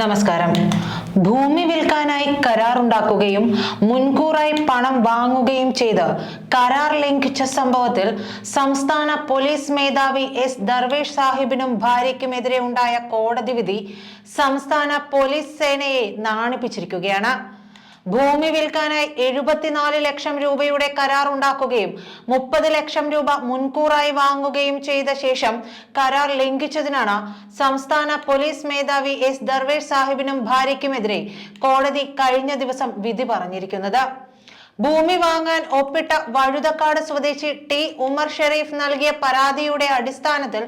നമസ്കാരം. ഭൂമി വിൽക്കാനായി കരാറുണ്ടാക്കുകയും മുൻകൂറായി പണം വാങ്ങുകയും ചെയ്ത് കരാർ ലംഘിച്ച സംഭവത്തിൽ സംസ്ഥാന പോലീസ് മേധാവി എസ് ദർവേഷ് സാഹിബിനും ഭാര്യയ്ക്കുമെതിരെ ഉണ്ടായ കോടതി വിധി സംസ്ഥാന പോലീസ് സേനയെ നാണിപ്പിച്ചിരിക്കുകയാണ്. ഭൂമി വിൽക്കാനായി എഴുപത്തിനാല് ലക്ഷം രൂപയുടെ കരാർ ഉണ്ടാക്കുകയും മുപ്പത് ലക്ഷം രൂപ മുൻകൂറായി വാങ്ങുകയും ചെയ്ത ശേഷം കരാർ ലംഘിച്ചതിനാണ് സംസ്ഥാന പോലീസ് മേധാവി എസ്. ദർവേഷ് സാഹിബിനും ഭാര്യയ്ക്കുമെതിരെ കോടതി കഴിഞ്ഞ ദിവസം വിധി പറഞ്ഞിരിക്കുന്നത്. ഭൂമി വാങ്ങാൻ ഒപ്പിട്ട വഴുതക്കാട് സ്വദേശി ടി ഉമർ ഷെരീഫ് നൽകിയ പരാതിയുടെ അടിസ്ഥാനത്തിൽ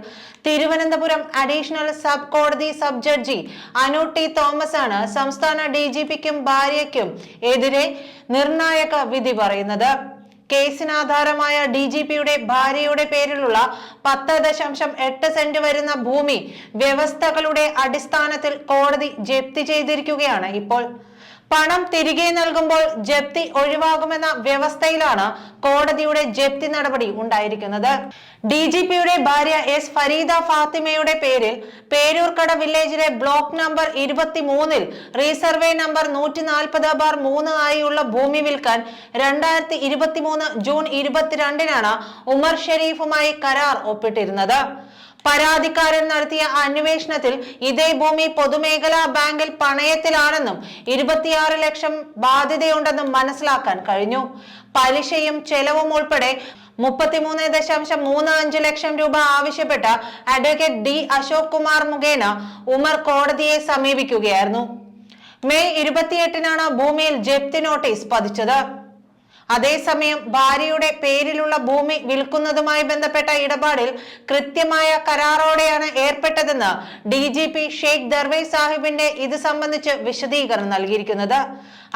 തിരുവനന്തപുരം അഡീഷണൽ സബ് കോടതി sub judge Anu T Thomas ആണ് സംസ്ഥാന ഡി ജി പിക്കും ഭാര്യയ്ക്കും എതിരെ നിർണായക വിധി പറയുന്നത്. കേസിനാധാരമായ ഡി ജി പിയുടെ ഭാര്യയുടെ പേരിലുള്ള പത്ത് ദശാംശം എട്ട് സെന്റ് വരുന്ന ഭൂമി വ്യവസ്ഥകളുടെ അടിസ്ഥാനത്തിൽ കോടതി ജപ്തി ചെയ്തിരിക്കുകയാണ് ഇപ്പോൾ. പണം തിരികെ നൽകുമ്പോൾ ജപ്തി ഒഴിവാകുമെന്ന വ്യവസ്ഥയിലാണ് കോടതിയുടെ ജപ്തി നടപടി ഉണ്ടായിരിക്കുന്നത്. ഡി ജി പിയുടെ ഭാര്യ എസ് ഫരീദ ഫാത്തിമയുടെ പേരിൽ പേരൂർക്കട വില്ലേജിലെ ബ്ലോക്ക് നമ്പർ ഇരുപത്തി മൂന്നിൽ റീസർവേ നമ്പർ നൂറ്റി നാൽപ്പത് ബാർ മൂന്ന് ആയുള്ള ഭൂമി വിൽക്കാൻ രണ്ടായിരത്തി ഇരുപത്തി മൂന്ന് ജൂൺ ഇരുപത്തിരണ്ടിനാണ് ഉമർ ഷെരീഫുമായി കരാർ ഒപ്പിട്ടിരുന്നത്. പരാതിക്കാരൻ നടത്തിയ അന്വേഷണത്തിൽ ഇതേ ഭൂമി പൊതുമേഖലാ ബാങ്കിൽ പണയത്തിലാണെന്നും ഇരുപത്തിയാറ് ലക്ഷം ബാധ്യതയുണ്ടെന്നും മനസ്സിലാക്കാൻ കഴിഞ്ഞു. പലിശയും ചെലവും ഉൾപ്പെടെ മുപ്പത്തിമൂന്ന് ദശാംശം മൂന്ന് അഞ്ച് ലക്ഷം രൂപ ആവശ്യപ്പെട്ട അഡ്വക്കേറ്റ് ഡി അശോക് കുമാർ മുഖേന ഉമർ കോടതിയെ സമീപിക്കുകയായിരുന്നു. മെയ് ഇരുപത്തിയെട്ടിനാണ് ഭൂമിയിൽ ജപ്തി നോട്ടീസ് പതിച്ചത്. അതേസമയം ഭാര്യയുടെ പേരിലുള്ള ഭൂമി വിൽക്കുന്നതുമായി ബന്ധപ്പെട്ട ഇടപാടിൽ കൃത്യമായ കരാറോടെയാണ് ഏർപ്പെട്ടതെന്ന് D G P Sheikh Darvesh സാഹിബിന്റെ ഇത് സംബന്ധിച്ച് വിശദീകരണം നൽകിയിരിക്കുന്നത്.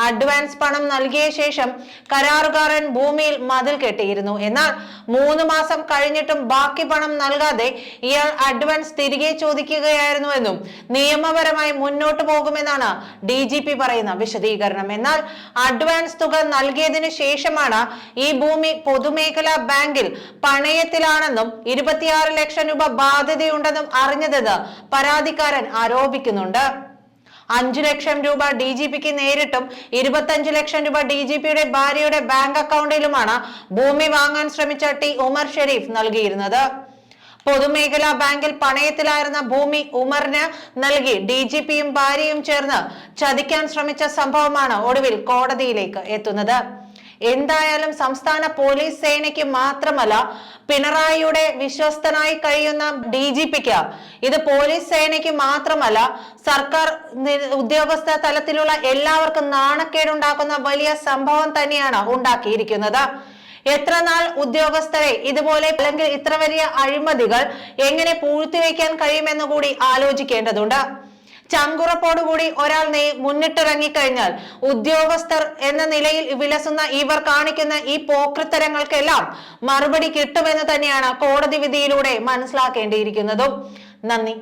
അഡ്വാൻസ് പണം നൽകിയ ശേഷം കരാറുകാരൻ ഭൂമിയിൽ മതിൽ കെട്ടിയിരുന്നു. എന്നാൽ മൂന്ന് മാസം കഴിഞ്ഞിട്ടും ബാക്കി പണം നൽകാതെ ഇയാൾ അഡ്വാൻസ് തിരികെ ചോദിക്കുകയായിരുന്നുവെന്നും നിയമപരമായി മുന്നോട്ട് പോകുമെന്നാണ് ഡി പറയുന്ന വിശദീകരണം. എന്നാൽ അഡ്വാൻസ് തുക നൽകിയതിനു ശേഷമാണ് ഈ ഭൂമി പൊതുമേഖലാ ബാങ്കിൽ പണയത്തിലാണെന്നും ഇരുപത്തിയാറ് ലക്ഷം രൂപ ബാധ്യതയുണ്ടെന്നും അറിഞ്ഞതെന്ന് പരാതിക്കാരൻ ആരോപിക്കുന്നുണ്ട്. അഞ്ചു ലക്ഷം രൂപ ഡി ജി പിക്ക് നേരിട്ടും ഇരുപത്തഞ്ച് ലക്ഷം രൂപ ഡി ജി പിയുടെ ഭാര്യയുടെ ബാങ്ക് അക്കൗണ്ടിലുമാണ് ഭൂമി വാങ്ങാൻ ശ്രമിച്ച ടി ഉമർ ഷെരീഫ് നൽകിയിരുന്നത്. പൊതുമേഖലാ ബാങ്കിൽ പണയത്തിലായിരുന്ന ഭൂമി ഉമറിന് നൽകി ഡി ജി പിയും ഭാര്യയും ചേർന്ന് ചതിക്കാൻ ശ്രമിച്ച സംഭവമാണ് ഒടുവിൽ കോടതിയിലേക്ക് എത്തുന്നത്. എന്തായാലും സംസ്ഥാന പോലീസ് സേനയ്ക്ക് മാത്രമല്ല പിണറായിയുടെ വിശ്വസ്തനായി കഴിയുന്ന ഡി ജി പിക്ക് ഇത് പോലീസ് സേനയ്ക്ക് മാത്രമല്ല സർക്കാർ ഉദ്യോഗസ്ഥ തലത്തിലുള്ള എല്ലാവർക്കും നാണക്കേടുണ്ടാക്കുന്ന വലിയ സംഭവം തന്നെയാണ് ഉണ്ടാക്കിയിരിക്കുന്നത്. എത്ര നാൾ ഉദ്യോഗസ്ഥരെ ഇതുപോലെ അല്ലെങ്കിൽ ഇത്ര വലിയ അഴിമതികൾ എങ്ങനെ പൂഴ്ത്തിവെക്കാൻ കഴിയുമെന്ന് കൂടി ആലോചിക്കേണ്ടതുണ്ട്. ചങ്കുറപ്പോടുകൂടി ഒരാൾ നേ മുന്നിട്ടിറങ്ങിക്കഴിഞ്ഞാൽ ഉദ്യോഗസ്ഥർ എന്ന നിലയിൽ വിലസുന്ന ഇവർ കാണിക്കുന്ന ഈ പോക്രിത്തരങ്ങൾക്കെല്ലാം മറുപടി കിട്ടുമെന്ന് തന്നെയാണ് കോടതി വിധിയിലൂടെ മനസ്സിലാക്കേണ്ടിയിരിക്കുന്നതും. നന്ദി.